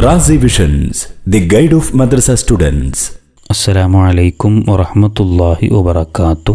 Razi visions the guide of madrasa students അസ്സലാമു അലൈക്കും വറഹമത്തല്ലാഹി വബർക്കാത്തു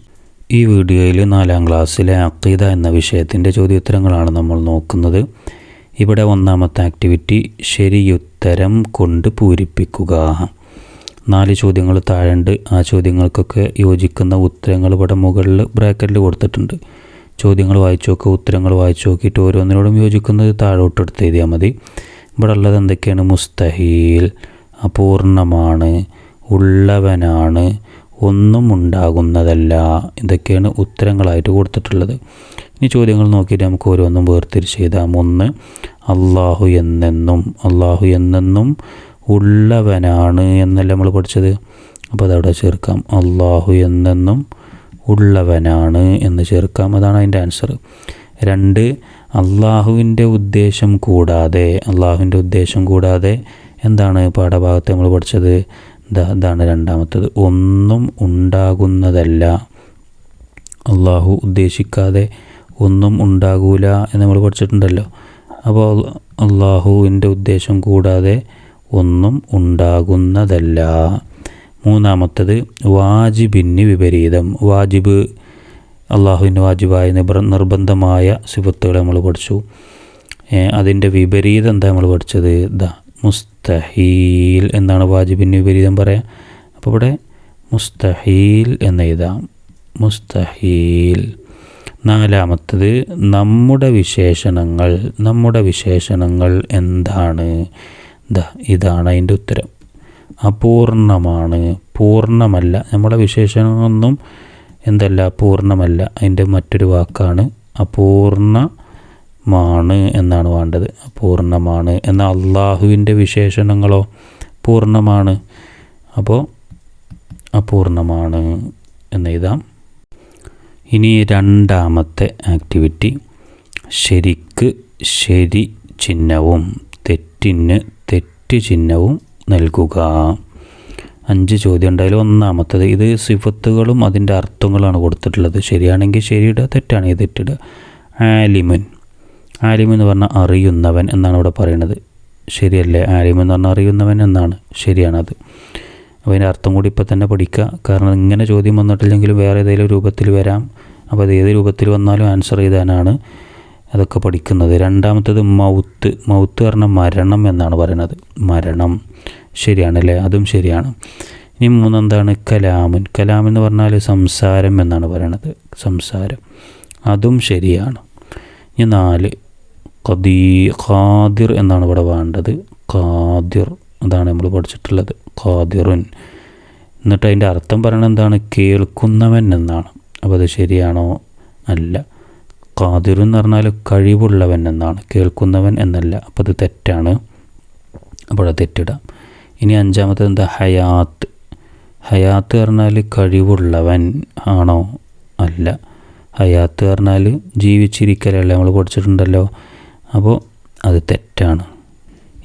ഈ വീഡിയോയിൽ നാലാം ക്ലാസ്സിലെ അക്കീദ എന്ന വിഷയത്തിന്റെ ചോദ്യോത്തരങ്ങളാണ് നമ്മൾ നോക്കുന്നത്. ഇവിടെ ഒന്നാമത്തെ ആക്ടിവിറ്റി ശരിയുത്തരം കൊണ്ട് പൂരിപ്പിക്കുക. നാല് ചോദ്യങ്ങൾ താഴെണ്ട് ആ ചോദ്യങ്ങൾക്കൊക്കെ യോജിക്കുന്ന ഉത്തരങ്ങൾ ഇവിടെ മുകളിൽ ബ്രാക്കറ്റിൽ കൊടുത്തിട്ടുണ്ട്. ചോദ്യങ്ങൾ വായിച്ചു നോക്കുക ഉത്തരങ്ങൾ വായിച്ചു നോക്കിയിട്ട് ഓരോന്നിനോടും യോജിക്കുന്നത് താഴോട്ടെടുത്ത് എഴുതിയാൽ മതി. ഇവിടെ ഉള്ളത് എന്തൊക്കെയാണ്? മുസ്തഹീൽ അപൂർണമാണ് ഉള്ളവനാണ് ഒന്നും ഉണ്ടാകുന്നതല്ല ഇതൊക്കെയാണ് ഉത്തരങ്ങളായിട്ട് കൊടുത്തിട്ടുള്ളത്. ഇനി ചോദ്യങ്ങൾ നോക്കിയിട്ട് നമുക്ക് ഓരോന്നും വേർതിരിച്ച് ചെയ്താം ഒന്ന് അള്ളാഹു എന്നെന്നും അള്ളാഹു എന്നെന്നും ഉള്ളവനാണ് എന്നല്ല നമ്മൾ പഠിച്ചത്? അപ്പോൾ അതവിടെ ചേർക്കാം. അള്ളാഹു എന്നെന്നും ഉള്ളവനാണ് എന്ന് ചേർക്കാം. അതാണ് അതിന്റെ ആൻസർ രണ്ട് അള്ളാഹുവിന്റെ ഉദ്ദേശം കൂടാതെ അള്ളാഹുവിന്റെ ഉദ്ദേശം കൂടാതെ എന്താണ് പാഠഭാഗത്ത് നമ്മൾ പഠിച്ചത്? ഇതാണ് രണ്ടാമത്തത്. ഒന്നും ഉണ്ടാകുന്നതല്ല. അള്ളാഹു ഉദ്ദേശിക്കാതെ ഒന്നും ഉണ്ടാകൂല എന്ന് നമ്മൾ പഠിച്ചിട്ടുണ്ടല്ലോ. അപ്പോൾ അള്ളാഹുവിന്റെ ഉദ്ദേശം കൂടാതെ ഒന്നും ഉണ്ടാകുന്നതല്ല. മൂന്നാമത്തത് വാജിബിന് വിപരീതം. വാജിബ് അള്ളാഹുവിന്റെ വാജിബായ നിർബന്ധമായ സിഫത്തുകൾ നമ്മൾ പഠിച്ചു. അതിന്റെ വിപരീതം എന്താ നമ്മൾ പഠിച്ചത്? ദാ മുസ്തഹീൽ എന്നാണ് വാജിബിന് വിപരീതം പറയാം. അപ്പോൾ ഇവിടെ മുസ്തഹീൽ എന്ന് എഴുതാം. മുസ്തഹീൽ. നാലാമത്തത് നമ്മുടെ വിശേഷണങ്ങൾ നമ്മുടെ വിശേഷണങ്ങൾ എന്താണ്? ഇതാണ് അതിന്റെ ഉത്തരം. അപൂർണമാണ്. പൂർണമല്ല നമ്മുടെ വിശേഷണമൊന്നും എന്തല്ല പൂർണമല്ല അതിന്റെ മറ്റൊരു വാക്കാണ് അപൂർണമാണ് എന്നാണ് വേണ്ടത്. പൂർണമാണ്. എന്നാൽ അള്ളാഹുവിന്റെ വിശേഷണങ്ങളോ പൂർണമാണ്. അപ്പോൾ അപൂർണമാണ് എന്നെഴുതാം ഇനി രണ്ടാമത്തെ ആക്ടിവിറ്റി. ശരിക്ക് ശരി ചിഹ്നവും തെറ്റിന് തെറ്റ് ചിഹ്നവും നൽകുക. അഞ്ച് ചോദ്യം ഉണ്ടായാലും ഒന്നാമത്തത് ഇത് സിഫത്തുകളും അതിന്റെ അർത്ഥങ്ങളാണ് കൊടുത്തിട്ടുള്ളത്. ശരിയാണെങ്കിൽ ശരിയിടുക തെറ്റാണെങ്കിൽ തെറ്റിടുക. ആലിമൻ. ആലിം എന്ന് പറഞ്ഞാൽ അറിയുന്നവൻ എന്നാണ് ഇവിടെ പറയുന്നത്. ശരിയല്ലേ? ആലിം എന്ന് പറഞ്ഞാൽ അറിയുന്നവൻ എന്നാണ്. ശരിയാണത്. അപ്പോൾ അതിന്റെ അർത്ഥം കൂടി ഇപ്പോൾ തന്നെ പഠിക്കുക. കാരണം ഇങ്ങനെ ചോദ്യം വന്നിട്ടില്ലെങ്കിലും വേറെ ഏതെങ്കിലും രൂപത്തിൽ വരാം. അപ്പോൾ അത് ഏത് രൂപത്തിൽ വന്നാലും ആൻസർ ചെയ്താനാണ് അതൊക്കെ പഠിക്കുന്നത്. രണ്ടാമത്തത് മൗത്ത്. മൗത്ത് പറഞ്ഞ മരണം എന്നാണ് പറയുന്നത്. മരണം. ശരിയാണല്ലേ? അതും ശരിയാണ്. ഇനി മൂന്നെന്താണ്? കലാമൻ. കലാം എന്ന് പറഞ്ഞാൽ സംസാരം എന്നാണ് പറയണത് സംസാരം. അതും ശരിയാണ്. ഇനി നാല്. ഖദീ ഖാദിർ എന്നാണ് ഇവിടെ വേണ്ടത്. ഖാദിർ അതാണ് നമ്മൾ പഠിച്ചിട്ടുള്ളത്. ഖാദിറുൻ. എന്നിട്ട് അതിന്റെ അർത്ഥം പറയണത് എന്താണ്? കേൾക്കുന്നവൻ എന്നാണ്. അപ്പോൾ അത് ശരിയാണോ? അല്ല. ഖാദിർ എന്ന് പറഞ്ഞാൽ കഴിവുള്ളവൻ എന്നാണ്. കേൾക്കുന്നവൻ എന്നല്ല. അപ്പോൾ അത് തെറ്റാണ്. അപ്പോൾ അത് തെറ്റിടാം. ഇനി അഞ്ചാമത്തെ എന്താ? ഹയാത്ത്. ഹയാത്ത് പറഞ്ഞാൽ കഴിവുള്ളവൻ ആണോ? അല്ല. ഹയാത്ത് പറഞ്ഞാൽ ജീവിച്ചിരിക്കലല്ലേ? നമ്മൾ പഠിച്ചിട്ടുണ്ടല്ലോ. അപ്പോൾ അത് തെറ്റാണ്.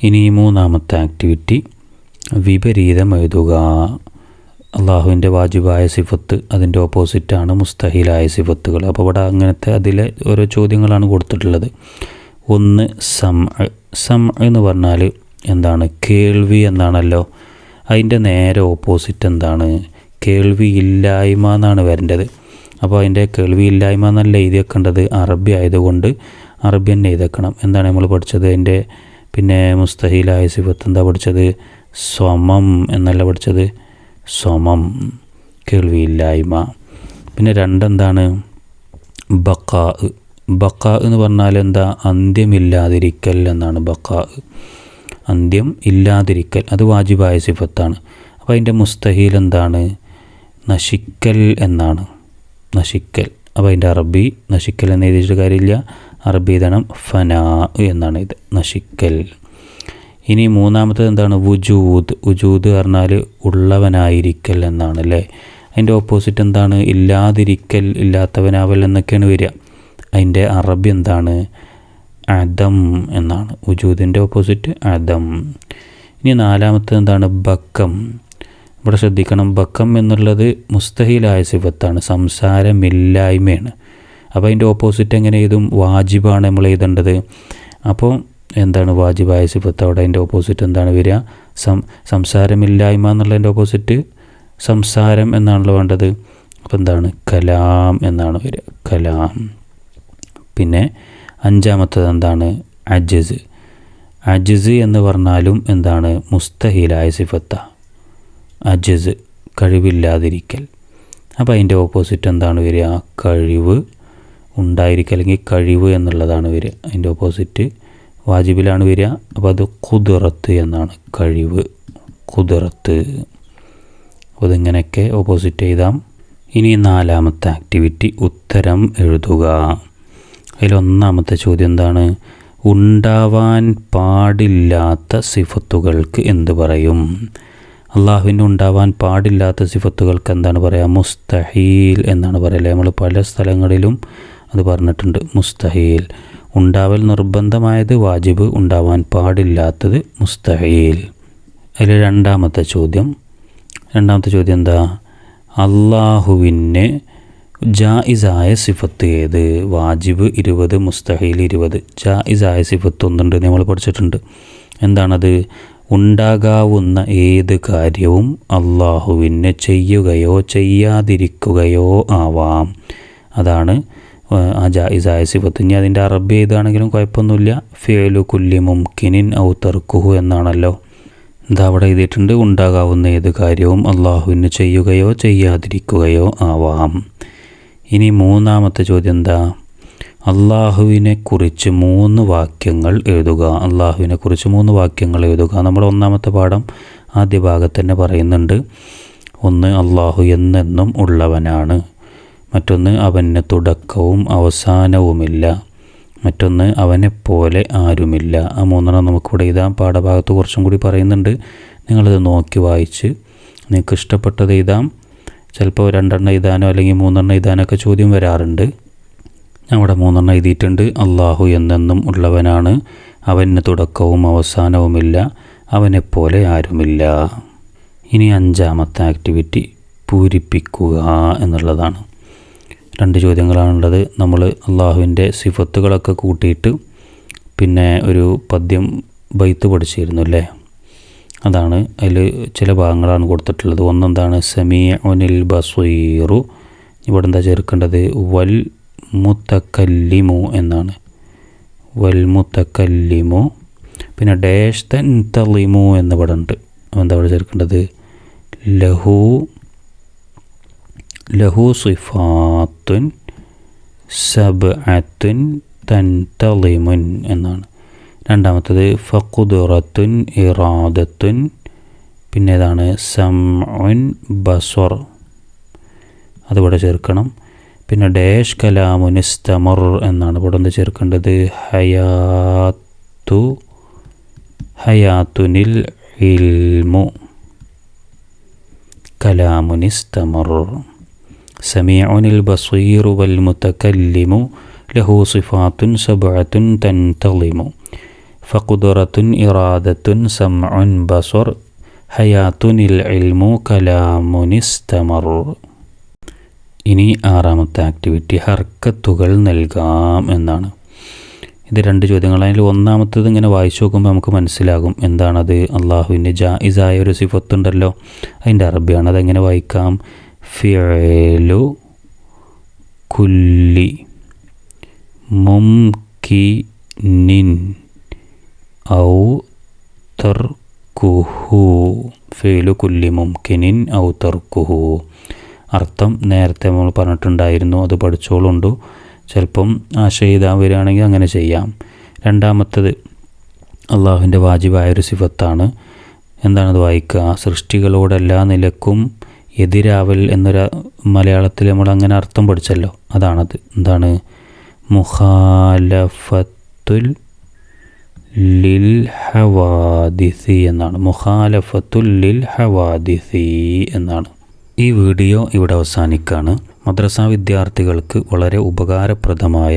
ഇനി മൂന്നാമത്തെ ആക്ടിവിറ്റി വിപരീതം എഴുതുക. അള്ളാഹുവിന്റെ വാജിബായ സിഫത്ത് അതിന്റെ ഓപ്പോസിറ്റാണ് മുസ്തഹിലായ സിഫത്തുകൾ. അപ്പോൾ ഇവിടെ അങ്ങനത്തെ അതിലെ ഓരോ ചോദ്യങ്ങളാണ് കൊടുത്തിട്ടുള്ളത്. ഒന്ന് സം സം എന്ന് പറഞ്ഞാൽ എന്താണ്? കേൾവി എന്നാണല്ലോ. അതിന്റെ നേരെ ഓപ്പോസിറ്റ് എന്താണ്? കേൾവി ഇല്ലായ്മ എന്നാണ് വരേണ്ടത്. അപ്പോൾ അതിന്റെ കേൾവി ഇല്ലായ്മ എന്നല്ല എഴുതി വെക്കേണ്ടത് അറബി ആയതുകൊണ്ട് അറബി തന്നെ എഴുതക്കണം. എന്താണ് നമ്മൾ പഠിച്ചത്? അതിന്റെ പിന്നെ മുസ്തഹീലായ സിഫത്ത് എന്താ പഠിച്ചത്? സ്വമം എന്നല്ല പഠിച്ചത്. സ്വമം കേൾവിയില്ലായ്മ. പിന്നെ രണ്ടെന്താണ്? ബക്കാ ബക്കാ എന്ന് പറഞ്ഞാൽ എന്താ? അന്ത്യമില്ലാതിരിക്കൽ എന്നാണ് ബക്കാ അന്ത്യം ഇല്ലാതിരിക്കൽ അത് വാജിബായ സിഫത്താണ്. അപ്പോൾ അതിന്റെ മുസ്തഹീൽ എന്താണ്? നശിക്കൽ എന്നാണ്. നശിക്കൽ. അപ്പോൾ അതിന്റെ അറബി നശിക്കൽ എന്ന് എഴുതിയിട്ട് കാര്യമില്ല. അറബി ഇതാണ് ഫനാ എന്നാണ് ഇത്. നശിക്കൽ. ഇനി മൂന്നാമത്തത് എന്താണ്? വുജൂദ്. വുജൂദ് പറഞ്ഞാൽ ഉള്ളവനായിരിക്കൽ എന്നാണ് അല്ലേ? അതിന്റെ ഓപ്പോസിറ്റ് എന്താണ്? ഇല്ലാതിരിക്കൽ ഇല്ലാത്തവനാവൽ എന്നൊക്കെയാണ് വരിക. അതിന്റെ അറബി എന്താണ്? അദം എന്നാണ്. വുജൂദിന്റെ ഓപ്പോസിറ്റ് അദം. ഇനി നാലാമത്തത് എന്താണ്? ബക്കം. ഇവിടെ ശ്രദ്ധിക്കണം. ബക്കം എന്നുള്ളത് മുസ്തഹിലായ സിഫത്താണ്. സംസാരമില്ലായ്മയാണ്. അപ്പോൾ അതിന്റെ ഓപ്പോസിറ്റ് എങ്ങനെ എഴുതും? വാജിബാണ് നമ്മൾ എഴുതേണ്ടത്. അപ്പോൾ എന്താണ് വാജിബായ സിഫത്ത്? അവിടെ അതിന്റെ ഓപ്പോസിറ്റ് എന്താണ് വരിക? സം സംസാരമില്ലായ്മ എന്നുള്ളതിന്റെ ഓപ്പോസിറ്റ് സംസാരം എന്നാണല്ലോ വേണ്ടത്. അപ്പോൾ എന്താണ്? കലാം എന്നാണ് വരിക. കലാം. പിന്നെ അഞ്ചാമത്തത് എന്താണ്? അജസ്. അജസ് എന്ന് പറഞ്ഞാലും എന്താണ്? മുസ്തഹിലായ സിഫത്ത. അജസ് കഴിവില്ലാതിരിക്കൽ. അപ്പോൾ അതിന്റെ ഓപ്പോസിറ്റ് എന്താണ് വരിക? കഴിവ് ഉണ്ടായിരിക്കുക അല്ലെങ്കിൽ കഴിവ് എന്നുള്ളതാണ് വരിക. അതിന്റെ ഓപ്പോസിറ്റ് വാജിബിലാണ് വരിക. അപ്പോൾ അത് കുതിറത്ത് എന്നാണ്. കഴിവ് കുതിറത്ത് അപ്പോൾ ഇതിങ്ങനെയൊക്കെ ഓപ്പോസിറ്റ് ചെയ്താം ഇനി നാലാമത്തെ ആക്ടിവിറ്റി ഉത്തരം എഴുതുക. അതിലൊന്നാമത്തെ ചോദ്യം എന്താണ്? ഉണ്ടാവാൻ പാടില്ലാത്ത സിഫത്തുകൾക്ക് എന്ത് പറയും? അള്ളാഹുവിന് ഉണ്ടാവാൻ പാടില്ലാത്ത സിഫത്തുകൾക്ക് എന്താണ് പറയുക മുസ്തഹീൽ എന്നാണ് പറയല്ലേ നമ്മൾ പല സ്ഥലങ്ങളിലും അത് പറഞ്ഞിട്ടുണ്ട്. മുസ്തഹീൽ. ഉണ്ടാവൽ നിർബന്ധമായത് വാജിബ് ഉണ്ടാവാൻ പാടില്ലാത്തത് മുസ്തഹീൽ. അതിൽ രണ്ടാമത്തെ ചോദ്യം. രണ്ടാമത്തെ ചോദ്യം എന്താ? അള്ളാഹുവിന് ജായിസായ സിഫത്ത് ഏത്? വാജിബ് ഇരുപത് മുസ്തഹീൽ ഇരുപത്. ജായിസായ സിഫത്ത് ഒന്നുണ്ട് നമ്മൾ പഠിച്ചിട്ടുണ്ട്. എന്താണത്? ഉണ്ടാകാവുന്ന ഏത് കാര്യവും അള്ളാഹുവിന് ചെയ്യുകയോ ചെയ്യാതിരിക്കുകയോ ആവാം. അതാണ് ആ ജായിസായ സിഫത്ത്. ഇനി അതിന്റെ അറബി ഏതാണെങ്കിലും കുഴപ്പമൊന്നുമില്ല. ഫേലു കുല്ലി മുംകിനിൻ ഔ തർക്കുഹു എന്നാണല്ലോ. എന്താ അവിടെ എഴുതിയിട്ടുണ്ട്? ഉണ്ടാകാവുന്ന ഏത് കാര്യവും അള്ളാഹുവിന് ചെയ്യുകയോ ചെയ്യാതിരിക്കുകയോ ആവാം. ഇനി മൂന്നാമത്തെ ചോദ്യം എന്താ? അള്ളാഹുവിനെ കുറിച്ച് മൂന്ന് വാക്യങ്ങൾ എഴുതുക. അള്ളാഹുവിനെ കുറിച്ച് മൂന്ന് വാക്യങ്ങൾ എഴുതുക. നമ്മൾ ഒന്നാമത്തെ പാഠം ആദ്യ ഭാഗത്ത് തന്നെ പറയുന്നുണ്ട്. ഒന്ന് അള്ളാഹു എന്നെന്നും ഉള്ളവനാണ്. മറ്റൊന്ന് അവന് തുടക്കവും അവസാനവുമില്ല. മറ്റൊന്ന് അവനെപ്പോലെ ആരുമില്ല. ആ മൂന്നെണ്ണം നമുക്കിവിടെ എഴുതാം പാഠഭാഗത്ത് കുറച്ചും കൂടി പറയുന്നുണ്ട്. നിങ്ങളിത് നോക്കി വായിച്ച് നിങ്ങൾക്ക് ഇഷ്ടപ്പെട്ടത് എഴുതാം ചിലപ്പോൾ രണ്ടെണ്ണം എഴുതാനോ അല്ലെങ്കിൽ മൂന്നെണ്ണം എഴുതാനൊക്കെ ചോദ്യം വരാറുണ്ട്. ഇവിടെ മൂന്നെണ്ണം എഴുതിയിട്ടുണ്ട്. അള്ളാഹു എന്നെന്നും ഉള്ളവനാണ്. അവന് തുടക്കവും അവസാനവുമില്ല. അവനെപ്പോലെ ആരുമില്ല. ഇനി അഞ്ചാമത്തെ ആക്ടിവിറ്റി പൂരിപ്പിക്കുക എന്നുള്ളതാണ്. രണ്ട് ചോദ്യങ്ങളാണുള്ളത്. നമ്മൾ അള്ളാഹുവിന്റെ സിഫത്തുകളൊക്കെ കൂട്ടിയിട്ട് പിന്നെ ഒരു പദ്യം ബൈത്ത് പഠിച്ചിരുന്നു അല്ലേ? അതാണ്. അതിൽ ചില ഭാഗങ്ങളാണ് കൊടുത്തിട്ടുള്ളത്. ഒന്നെന്താണ്? സമീ ഒനിൽ ബസീറു. ഇവിടെ എന്താ ചേർക്കേണ്ടത്? വൽ മുത്തക്കല്ലിമു എന്നാണ്. വൽ മുത്തക്കല്ലിമു. പിന്നെ ഡേഷ് തൻ തളിമു എന്ന് ഇവിടെ ഉണ്ട് എന്താ ഇവിടെ ചേർക്കേണ്ടത്? ലഹു ലഹു സിഫാത്തുൻ സബ് അത്തുൻ തൻ തളിമുൻ എന്നാണ്. രണ്ടാമത്തത് ഫഖുദുറത്തുൻ ഇറാദത്തുൻ. പിന്നെ ഏതാണ്? സംഉൻ ബസ്വർ. അതുപോലെ ചേർക്കണം. പിന്നെ ഡാഷ് കലാമുനിസ്തമർ എന്നാണ് ഇവിടെ എന്ത് ചേർക്കേണ്ടത് ഹയാത്തു ഹയാത്തുനിൽ ഇൽമു കലാമുനിസ്തമർ سميع البصير والمتكلم له صفات سبعة تنتظم فقدرة إرادة سمع بصر حياة العلم كلام استمر ഇനി ആറാമത്തെ ആക്ടിവിറ്റി ഹർക്കത്തുകൾ നൽകാം എന്നാണ്. ഇത് രണ്ട് ചോദ്യങ്ങൾ. അതിൽ ഒന്നാമത്തത് ഇങ്ങനെ വായിച്ചു നോക്കുമ്പോൾ നമുക്ക് മനസ്സിലാകും എന്താണത്. അള്ളാഹുവിന്റെ ജായിസായ ഒരു സിഫത്തുണ്ടല്ലോ. അതിന്റെ അറബിയാണ്. അതെങ്ങനെ വായിക്കാം? ഫിയലു കുല്ലി മുംകിനിൻ ഔ തർക്കുഹു. ഫേലു കുല്ലി മുംകിനിൻ ഔ തർക്കുഹു. അർത്ഥം നേരത്തെ നമ്മൾ പറഞ്ഞിട്ടുണ്ടായിരുന്നു അത് പഠിച്ചോളുണ്ടു. ചിലപ്പം ആശയിതാൻ വരികയാണെങ്കിൽ അങ്ങനെ ചെയ്യാം. രണ്ടാമത്തത് അള്ളാഹുവിന്റെ വാജിബായ ഒരു സിഫത്താണ് എന്താണത് വായിക്കുക? സൃഷ്ടികളോടെല്ലാ നിലക്കും എതിരാവൽ എന്നൊരു മലയാളത്തിൽ നമ്മൾ അങ്ങനെ അർത്ഥം പഠിച്ചല്ലോ. അതാണത്. എന്താണ്? മുഖാലഫത്തുൽ ലിൽ ഹവാദിസി എന്നാണ്. മുഖാലഫത്തുൽ ലിൽ ഹവാദിസി എന്നാണ്. ഈ വീഡിയോ ഇവിടെ അവസാനിക്കാണ്. മദ്രസ വിദ്യാർത്ഥികൾക്ക് വളരെ ഉപകാരപ്രദമായ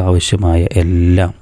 ആവശ്യമായ എല്ലാം